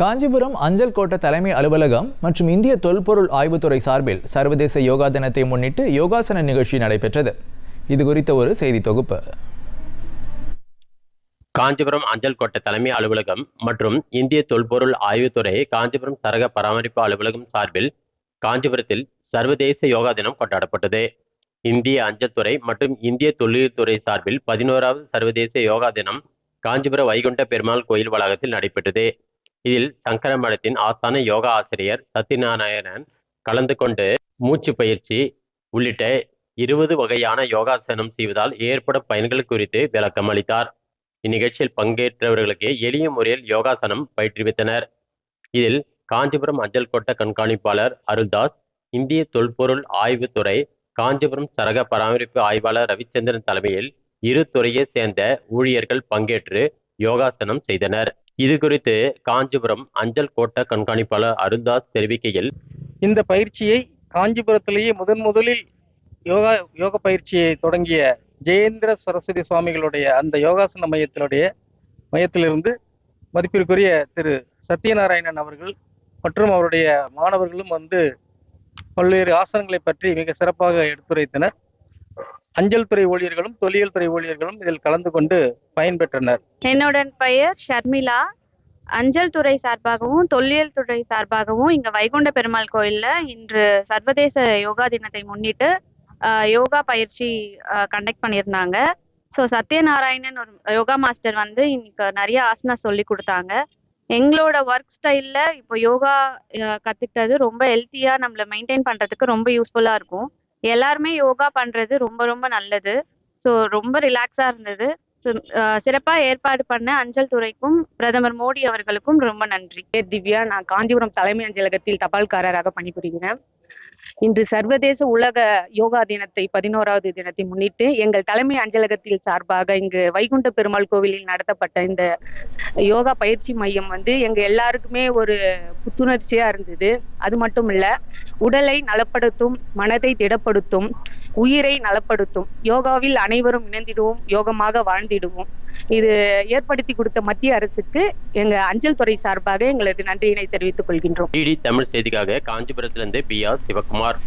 காஞ்சிபுரம் அஞ்சல் கோட்ட தலைமை அலுவலகம் மற்றும் இந்திய தொல்பொருள் ஆய்வுத்துறை சார்பில் சர்வதேச யோகா தினத்தை முன்னிட்டு யோகாசன நிகழ்ச்சி நடைபெற்றது. இது குறித்த ஒரு செய்தி தொகுப்பு. காஞ்சிபுரம் அஞ்சல் கோட்ட தலைமை அலுவலகம் மற்றும் இந்திய தொல்பொருள் ஆய்வுத்துறை காஞ்சிபுரம் சரக பராமரிப்பு அலுவலகம் சார்பில் காஞ்சிபுரத்தில் சர்வதேச யோகா தினம் கொண்டாடப்பட்டது. இந்திய அஞ்சல் துறை மற்றும் இந்திய தொழில்துறை சார்பில் பதினோராவது சர்வதேச யோகா தினம் காஞ்சிபுரம் வைகுண்ட பெருமாள் கோயில் வளாகத்தில் நடைபெற்றது. இதில் சங்கர மடத்தின் ஆஸ்தான யோகா ஆசிரியர் சத்யநாராயணன் கலந்து கொண்டு மூச்சு பயிற்சி உள்ளிட்ட இருபது வகையான யோகாசனம் செய்வதால் ஏற்படும் பயன்கள் குறித்து விளக்கம் அளித்தார். இந்நிகழ்ச்சியில் பங்கேற்றவர்களுக்கு எளிய முறையில் யோகாசனம் பயிற்றுவித்தனர். இதில் காஞ்சிபுரம் அஞ்சல் கோட்ட கண்காணிப்பாளர் அருள்தாஸ் இந்திய தொல்பொருள் ஆய்வுத்துறை காஞ்சிபுரம் சரக பராமரிப்பு ஆய்வாளர் ரவிச்சந்திரன் தலைமையில் இரு துறையை சேர்ந்த ஊழியர்கள் பங்கேற்று யோகாசனம் செய்தனர். இது குறித்து காஞ்சிபுரம் அஞ்சல் கோட்ட கண்காணிப்பாளர் அருந்தாஸ் தெரிவிக்கையில் இந்த பயிற்சியை காஞ்சிபுரத்திலேயே முதன் முதலில் யோகா யோக பயிற்சியை தொடங்கிய ஜெயேந்திர சரஸ்வதி சுவாமிகளுடைய அந்த யோகாசன மையத்தினுடைய மையத்திலிருந்து மதிப்பிற்குரிய திரு சத்யநாராயணன் அவர்கள் மற்றும் அவருடைய மாணவர்களும் வந்து பல்வேறு ஆசனங்களை பற்றி மிக சிறப்பாக எடுத்துரைத்தனர். அஞ்சல் துறை ஊழியர்களும் தொல்லியல் துறை ஊழியர்களும் இதில் கலந்து கொண்டு பயன்பெற்றனர். என்னோட பெயர் ஷர்மிளா. அஞ்சல் துறை சார்பாகவும் தொல்லியல் துறை சார்பாகவும் இங்க வைகுண்ட பெருமாள் கோயில்ல இன்று சர்வதேச யோகா தினத்தை முன்னிட்டு யோகா பயிற்சி கண்டக்ட் பண்ணியிருந்தாங்க. ஸோ சத்யநாராயணன் ஒரு யோகா மாஸ்டர் வந்து இன்னைக்கு நிறைய ஆசனா சொல்லி கொடுத்தாங்க. எங்களோட ஒர்க் ஸ்டைல்ல இப்போ யோகா கத்துக்கிட்டது ரொம்ப ஹெல்த்தியா நம்மள மெயின்டைன் பண்றதுக்கு ரொம்ப யூஸ்ஃபுல்லா இருக்கும். எல்லாருமே யோகா பண்றது ரொம்ப ரொம்ப நல்லது. ஸோ ரொம்ப ரிலாக்ஸா இருந்தது. ஸோ சிறப்பாக ஏற்பாடு பண்ண அஞ்சல் துறைக்கும் பிரதமர் மோடி அவர்களுக்கும் ரொம்ப நன்றி. திவ்யா நான் காஞ்சிபுரம் தலைமை அஞ்சலகத்தில் தபால்காரராக பணிபுரிகிறேன். இன்று சர்வதேச உலக யோகா தினத்தை பதினோராவது தினத்தை முன்னிட்டு எங்கள் தலைமை அஞ்சலகத்தில் சார்பாக இங்கு வைகுண்ட பெருமாள் கோவிலில் நடத்தப்பட்ட இந்த யோகா பயிற்சி மையம் வந்து எங்க எல்லாருக்குமே ஒரு புத்துணர்ச்சியா இருந்தது. அது மட்டும் இல்ல உடலை நலப்படுத்தும் மனதை திடப்படுத்தும் உயிரை நலப்படுத்தும். யோகாவில் அனைவரும் இணைந்திடுவோம் யோகமாக வாழ்ந்திடுவோம். இது ஏற்படுத்தி கொடுத்த மத்திய அரசுக்கு எங்க அஞ்சல் துறை சார்பாக எங்களது நன்றியினை தெரிவித்துக் கொள்கின்றோம். டிடி தமிழ் செய்திக்காக காஞ்சிபுரத்திலிருந்து பி ஆர் சிவகுமார்.